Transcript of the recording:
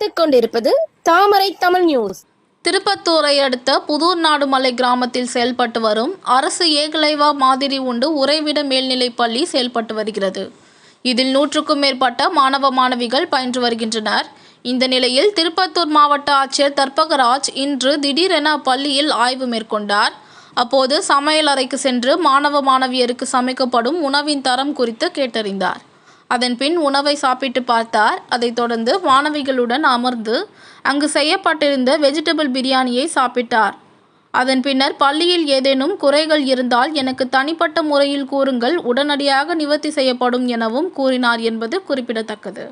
பார்த்துக் கொண்டிருப்பது தாமரை தமிழ் நியூஸ் திருப்பத்தூரை அடுத்த புதூர் நாடுமலை கிராமத்தில் செயல்பட்டு வரும் அரசு ஏகலைவா மாதிரி உண்டு உறைவிட மேல்நிலைப் பள்ளி செயல்பட்டு வருகிறது. இதில் நூற்றுக்கும் மேற்பட்ட மாணவ மாணவிகள் பயின்று வருகின்றனர். இந்த நிலையில் திருப்பத்தூர் மாவட்ட ஆட்சியர் தர்பகராஜ் இன்று திடீரென அப்பள்ளியில் ஆய்வு மேற்கொண்டார். அப்போது சமையலறைக்கு சென்று மாணவ மாணவியருக்கு சமைக்கப்படும் உணவின் தரம் குறித்து கேட்டறிந்தார். அதன் பின் உணவை சாப்பிட்டு பார்த்தார். அதைத் தொடர்ந்து மாணவிகளுடன் அமர்ந்து அங்கு செய்யப்பட்டிருந்த வெஜிடபிள் பிரியாணியை சாப்பிட்டார். அதன் பின்னர் பள்ளியில் ஏதேனும் குறைகள் இருந்தால் எனக்கு தனிப்பட்ட முறையில் கூறுங்கள். உடனடியாக நிவர்த்தி செய்யப்படும் எனவும் கூறினார் என்பது குறிப்பிடத்தக்கது.